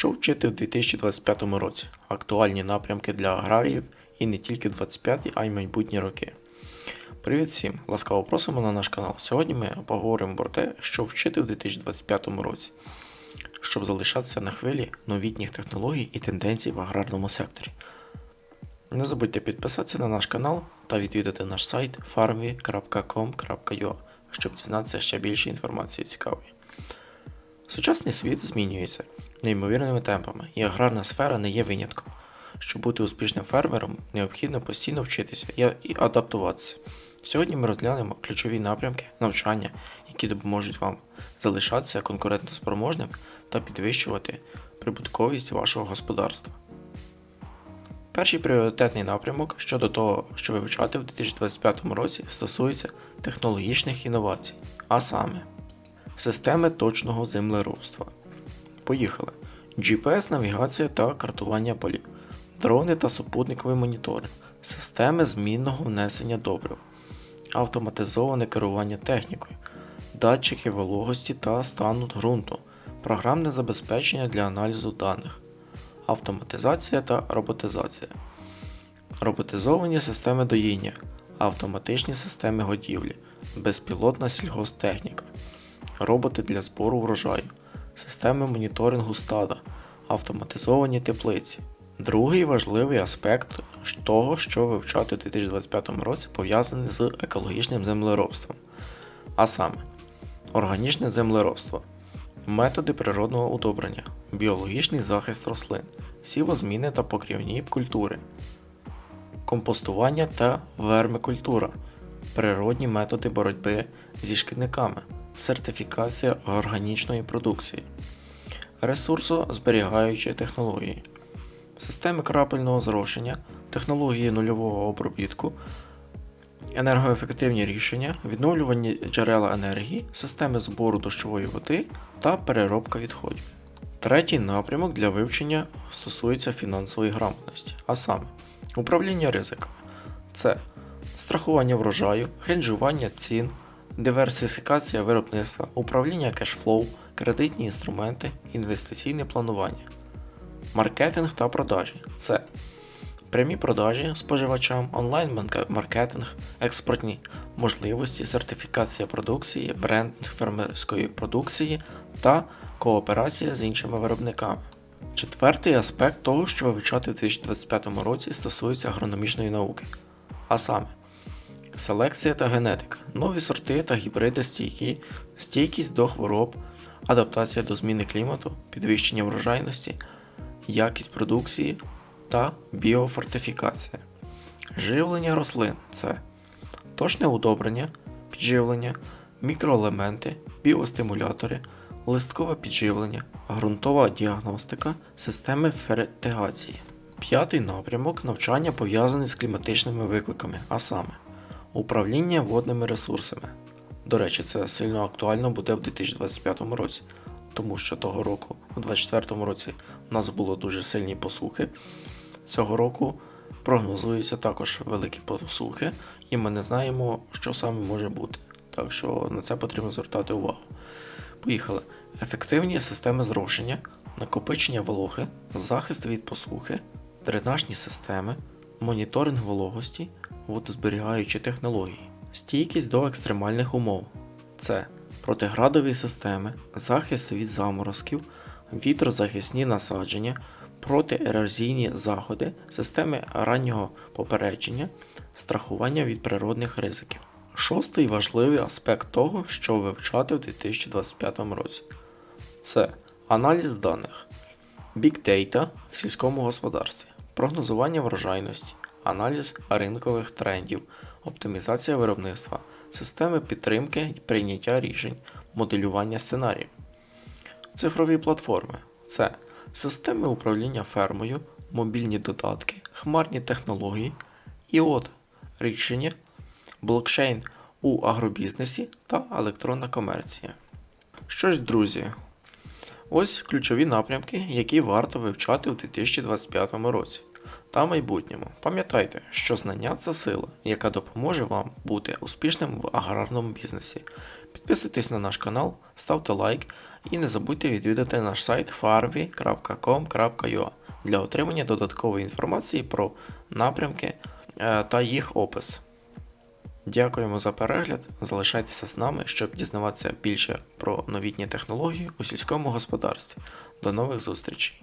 Що вчити в 2025 році? Актуальні напрямки для аграріїв і не тільки в 25, а й майбутні роки. Привіт всім! Ласкаво просимо на наш канал. Сьогодні ми поговоримо про те, що вчити в 2025 році, щоб залишатися на хвилі новітніх технологій і тенденцій в аграрному секторі. Не забудьте підписатися на наш канал та відвідати наш сайт farmvy.com.ua, щоб дізнатися ще більше інформації цікавої. Сучасний світ змінюється неймовірними темпами, і аграрна сфера не є винятком. Щоб бути успішним фермером, необхідно постійно вчитися і адаптуватися. Сьогодні ми розглянемо ключові напрямки навчання, які допоможуть вам залишатися конкурентоспроможним та підвищувати прибутковість вашого господарства. Перший пріоритетний напрямок щодо того, що вивчати в 2025 році, стосується технологічних інновацій, а саме системи точного землеробства. Поїхали. GPS-навігація та картування полів, дрони та супутниковий моніторинг, системи змінного внесення добрив, автоматизоване керування технікою, датчики вологості та стану ґрунту, програмне забезпечення для аналізу даних, автоматизація та роботизація, роботизовані системи доїння, автоматичні системи годівлі, безпілотна сільгосптехніка, роботи для збору врожаю, системи моніторингу стада, автоматизовані теплиці. Другий важливий аспект того, що вивчати у 2025 році, пов'язаний з екологічним землеробством, а саме органічне землеробство, методи природного удобрення, біологічний захист рослин, сівозміни та покрівні культури, компостування та вермикультура, природні методи боротьби зі шкідниками, сертифікація органічної продукції, ресурсозберігаючі технології, системи крапельного зрошення, технології нульового обробітку, енергоефективні рішення, відновлювані джерела енергії, системи збору дощової води та переробка відходів. Третій напрямок для вивчення стосується фінансової грамотності, а саме управління ризиками. Це страхування врожаю, хеджування цін, диверсифікація виробництва, управління кешфлоу, кредитні інструменти, інвестиційне планування, маркетинг та продажі. Це прямі продажі споживачам, онлайн-маркетинг, експортні можливості, сертифікація продукції, брендинг фермерської продукції та кооперація з іншими виробниками. Четвертий аспект того, що вивчати у 2025 році, стосується агрономічної науки, а саме селекція та генетика, нові сорти та гібриди стійкі, стійкість до хвороб, адаптація до зміни клімату, підвищення врожайності, якість продукції та біофортифікація. Живлення рослин це точне удобрення, підживлення, мікроелементи, біостимулятори, листкове підживлення, ґрунтова діагностика, системи фертигації. П'ятий напрямок навчання пов'язаний з кліматичними викликами, а саме управління водними ресурсами. До речі, це сильно актуально буде в 2025 році, тому що того року, у 2024 році, у нас було дуже сильні посухи. Цього року прогнозуються також великі посухи, і ми не знаємо, що саме може бути. Так що на це потрібно звертати увагу. Поїхали. Ефективні системи зрошення, накопичення вологи, захист від посухи, дренажні системи, моніторинг вологості, водозберігаючі технології, стійкість до екстремальних умов. Це протиградові системи, захист від заморозків, вітрозахисні насадження, протиерозійні заходи, системи раннього попередження, страхування від природних ризиків. Шостий важливий аспект того, що вивчати у 2025 році, це аналіз даних, Big Data в сільському господарстві, прогнозування врожайності, аналіз ринкових трендів, оптимізація виробництва, системи підтримки і прийняття рішень, моделювання сценаріїв. Цифрові платформи це системи управління фермою, мобільні додатки, хмарні технології, іот рішення, блокчейн у агробізнесі та електронна комерція. Що ж, друзі, ось ключові напрямки, які варто вивчати у 2025 році та майбутньому. Пам'ятайте, що знання це сила, яка допоможе вам бути успішним в аграрному бізнесі. Підписуйтесь на наш канал, ставте лайк І не забудьте відвідати наш сайт farvi.com.ua для отримання додаткової інформації про напрямки е, та їх опис. Дякуємо за перегляд. Залишайтеся з нами, щоб дізнаватися більше про новітні технології у сільському господарстві. До нових зустрічей!